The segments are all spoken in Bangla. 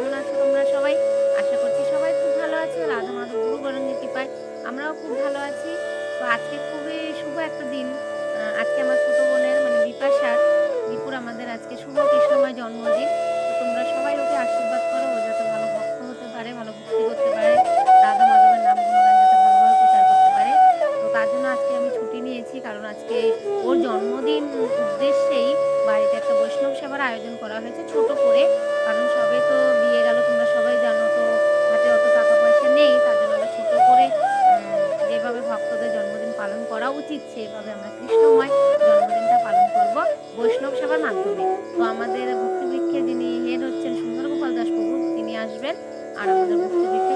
কেমন আছো তোমরা সবাই? আশা করছি সবাই খুব ভালো আছে। রাধা মাধব, গুরু গরঙ্গের কৃপায় আমরাও খুব ভালো আছি। তো আজকে খুবই শুভ একটা দিন। আজকে আমার ছোটো বোনের মানে বিপাশার দীপুর আমাদের আজকে শুভ কৃষ্ণময় জন্মদিন। তো তোমরা সবাই ওকে আশীর্বাদ করো, ও যাতে ভালো ভক্ত হতে পারে, ভালো ভক্তি করতে পারে, রাধা মাধবের নাম গুণগান যাতে ভালোভাবে প্রচার করতে পারে। তো তার জন্য আজকে আমি ছুটি নিয়েছি, কারণ আজকে ওর জন্মদিন উদ্দেশ্যেই বাড়িতে একটা বৈষ্ণব সেবার আয়োজন করা হয়েছে, ছোট করে। কারণ সবে তো সেভাবে আমরা কৃষ্ণময় জন্মদিনটা পালন করব বৈষ্ণব সেবার মাধ্যমে। তো আমাদের ভক্তিবৃক্ষে যিনি হেড হচ্ছেন সুন্দর গোপাল দাস প্রভু, তিনি আসবেন আর আমাদের ভক্তিবৃক্ষের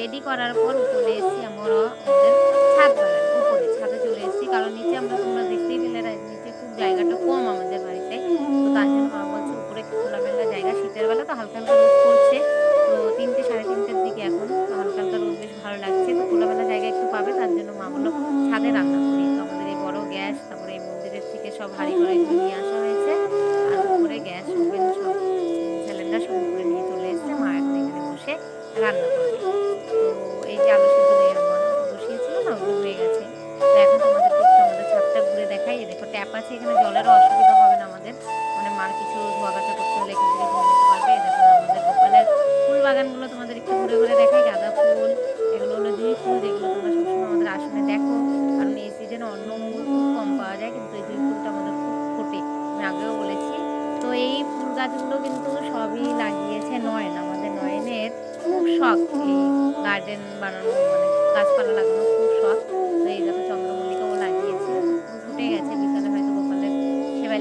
রেডি করার পর উপরে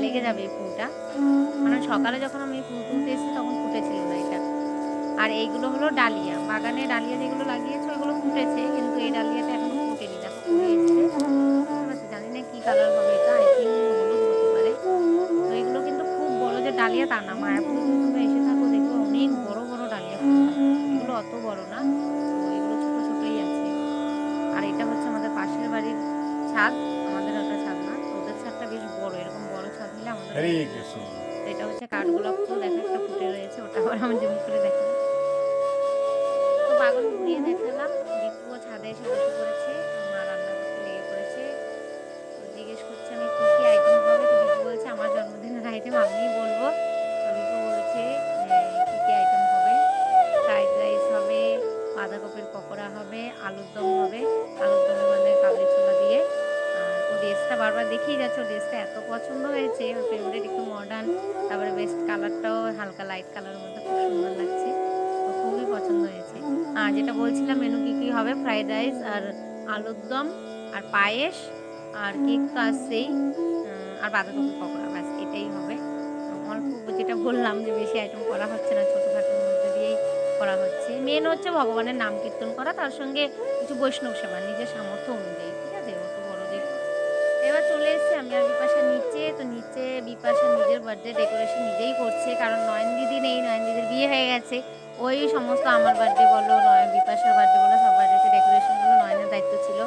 লেগে যাবে এই ফুলটা। মানে সকালে যখন আমি ফুল তুলতে এসেছি তখন ফুটেছিল না এটা। আর এইগুলো হলো ডালিয়া। বাগানে ডালিয়া যেগুলো লাগিয়েছে ওইগুলো ফুটেছে কিন্তু এই ডালিয়াটা এখনও ফুটেনি। দেখো এসছে। জানি না কি কালার হবে এটা আই থিঙ্ক হলুদ হতে পারে। তো এগুলো কিন্তু খুব বড় যে ডালিয়া তা না। মায়াপুর তোমরা এসে থাকো দেখবে অনেক বড় বড় ডালিয়া ফুল। এগুলো অত বড় না। তো এগুলো ছোট ছোটই আছে। আর এটা হচ্ছে আমাদের পাশের বাড়ির ছাদ। হরে কৃষ্ণ এটা হচ্ছে কাঠগোলাপ ফুল, দেখো একটা ফুটে রয়েছে, ওটা আবার আমি জুম করে দেখালাম তো বাগান ঘুরিয়ে দেখালাম দীপুও ছাদে এসে বসে পড়েছে, মা রান্না করতে লেগে পড়েছে। তো জিজ্ঞেস করছে, আমি কী কী আইটেম হবে? তো দীপু বলছে, আমার জন্মদিনের আইটেম আমিই বলব। তো বলছে কী কী আইটেম হবে? ফ্রাইড রাইস হবে, বাঁধাকপির পকোড়া হবে, আলুর দম বারবার দেখেই যাচ্ছে ড্রেসটা এত পছন্দ হয়েছে, ওর ফেভারিট একটু মডার্ন তারপরে বেস্ট কালারটাও হালকা লাইট কালারের মধ্যে খুব সুন্দর লাগছে খুবই পছন্দ হয়েছে। আর যেটা বলছিলাম মেনু কী কী হবে? ফ্রাইড রাইস আর আলুর দম আর পায়েস আর কেক তো আসছেই আর বাঁধাকপি পকোড়া, ব্যাস, এটাই হবে। অল্প যেটা বললাম যে বেশি আইটেম করা হচ্ছে না ছোটোখাটোর মধ্যে দিয়েই করা হচ্ছে। মেন হচ্ছে ভগবানের নাম কীর্তন করা, তার সঙ্গে কিছু বৈষ্ণব সেবা, নিজের সামর্থ্য অনুযায়ী। আমি আর বিপাশা নিচে, তো নিচে বিপাশা নিজের বার্থডে ডেকোরেশন নিজেই করছে। কারণ নয়ন দিদি নেই, নয়ন দিদির বিয়ে হয়ে গেছে। ওই সমস্ত আমার বার্থডে বলো, নয়, বিপাশার বার্থডে বলো, সব বার্থডেতে ডেকোরেশনগুলো নয়নের দায়িত্ব ছিল।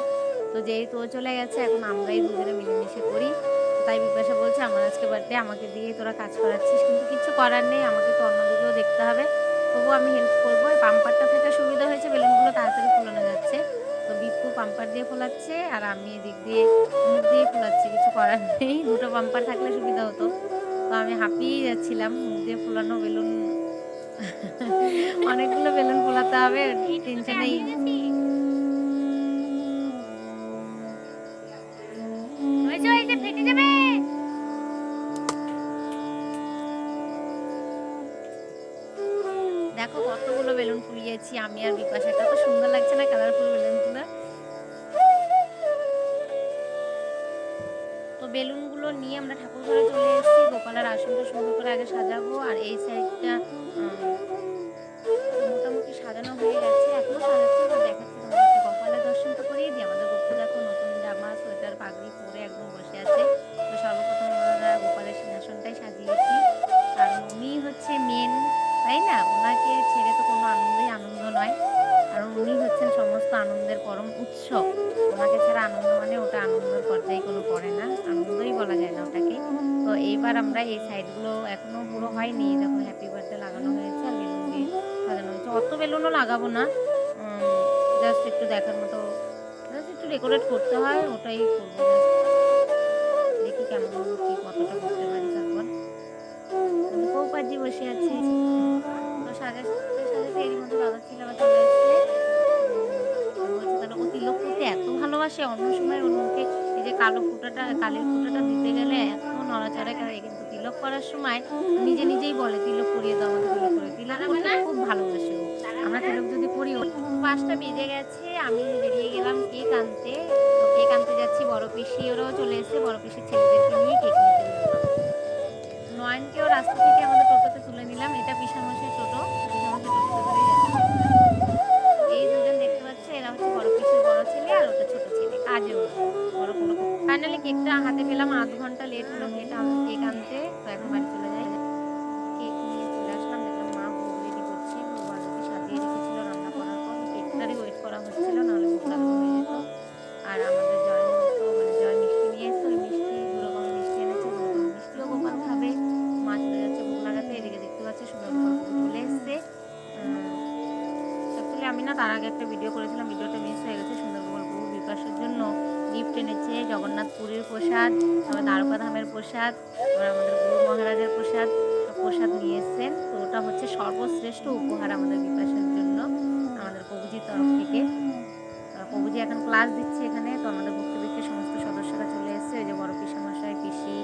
তো যেহেতু ও চলে গেছে, এখন আমরাই দুজনে মিলেমিশে করি। তাই বিপাশা বলছে, আমার আজকে বার্থডে আমাকে দিয়ে তোরা কাজ করাচ্ছিস। কিন্তু কিছু করার নেই, আমাকে তো অন্যদিকেও দেখতে হবে। তবুও আমি হেল্প করব। পাম্পারটা থেকে সুবিধা হয়েছে বেলুনগুলো তাড়াতাড়ি ফোলানো যাচ্ছে। তো বিপু পাম্পার দিয়ে ফোলাচ্ছে আর আমি এদিক দিয়ে মুখ দিয়ে ফোলাচ্ছি কিছু করার নেই। দুটো পাম্পার থাকলে সুবিধা হতো। তো আমি হাঁপিয়ে যাচ্ছিলাম মুখ দিয়ে ফোলানো বেলুন। অনেকগুলো বেলুন ফোলাতে হবে টেনশনেই। ফুলিয়েছি আমি আর বিপাশা। কত সুন্দর লাগছে না কালারফুল বেলুনগুলো তো বেলুনগুলো নিয়ে আমরা ঠাকুর ঘরে চলে এসেছি, গোপালের আসনটা সুন্দর করে আগে সাজাবো, আর এই সাইডটা মোটামুটি সাজানো হয়ে গেছে। বেলুনও লাগাবো না। জাস্ট একটু দেখার মতো জাস্ট একটু ডেকোরেট করতে হয়, ওটাই করব। দেখি কেমন কি কতটা করতে পারি তারপর। বৌপাজি বসে আছে। তো সাজাতে সাজাতে এরই মধ্যে দাদা ছিল আবার চলে এসছে তাহলে ও তিলক করতে এত ভালোবাসে, অন্য সময় ওর মুখে এই যে কালো ফুটাটা, কালের ফুটাটা দিতে গেলে এত নড়াচড়া করে, কিন্তু তিলক করার সময় নিজে নিজেই বলে, তিলক করিয়ে দাও আমাকে তিলক করে তিলক খুব ভালোবাসে আমরা তিলক যদি করি পাঁচটা বেজে গেছে, আমি বেরিয়ে গেলাম কেক আনতে। তো কেক আনতে যাচ্ছি, বড় পিসি ওরাও চলে এসেছে, বড় পিসির ছেলেদেরকে নিয়ে কেক নিতে নয়নকেও রাস্তা থেকে আমাদের টোটোতে তুলে নিলাম, এটা পিসামশের টোটো যাচ্ছে। এই দুজন দেখতে পাচ্ছে, এরা হচ্ছে বড় পিসির বড় ছেলে আর ওটা ছোট ছেলে কাজেও ফাইনালি কেকটা হাতে পেলাম আধ ঘণ্টা লেট হলো কেক আনতে। তো এখন বাড়ি চলে জগন্নাথ পুরীর প্রসাদ তারপর দ্বারকা ধামের প্রসাদ তারপর আমাদের গুরু মহারাজের প্রসাদ প্রসাদ নিয়ে এসছেন। তো ওটা হচ্ছে সর্বশ্রেষ্ঠ উপহার আমাদের বিকাশের জন্য আমাদের প্রভুজির তরফ থেকে। প্রভুজি এখন ক্লাস দিচ্ছে এখানে তো আমাদের ভক্তিবৃত্তের সমস্ত সদস্যরা চলে এসেছে। ওই যে বড় পিসামশাই পিসি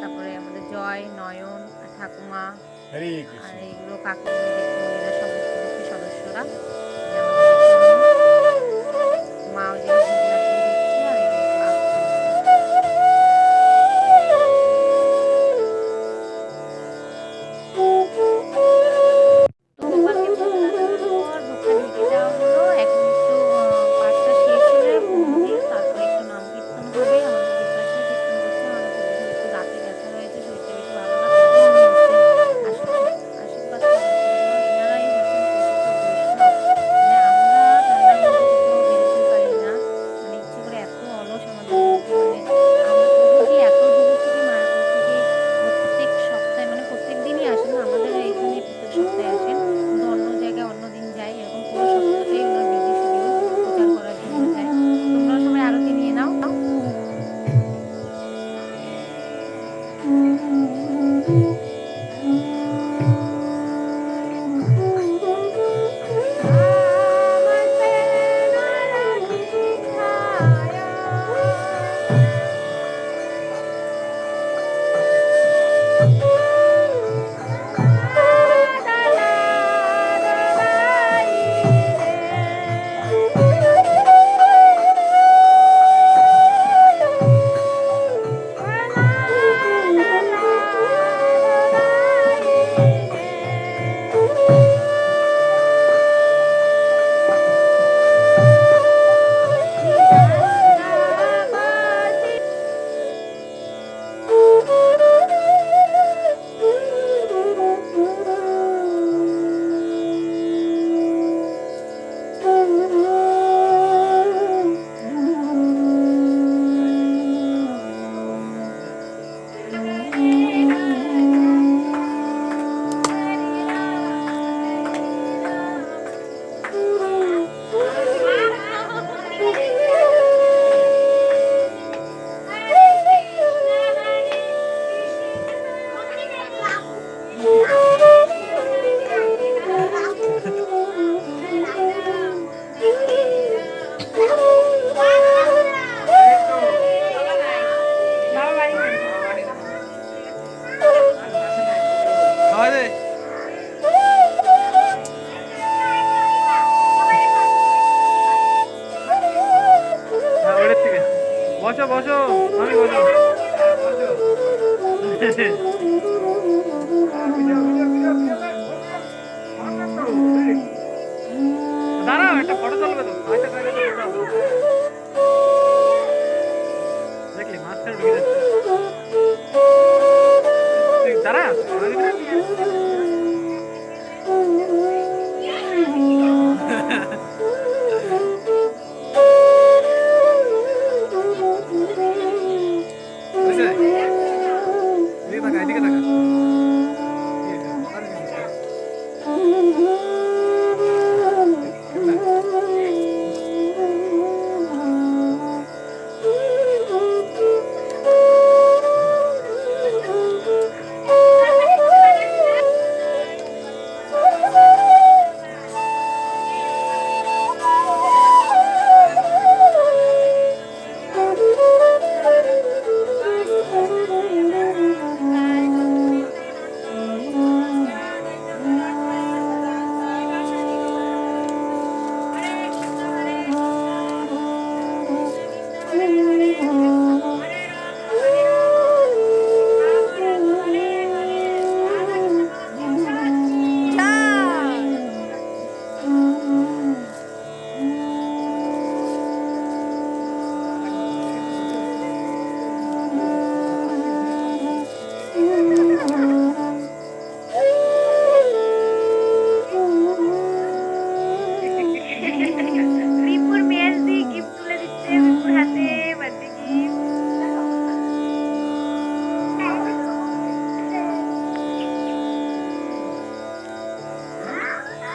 তারপরে আমাদের জয় নয়ন ঠাকুমা আর এইগুলো কাকুমনি Gracias.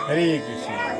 হরে কৃষ্ণ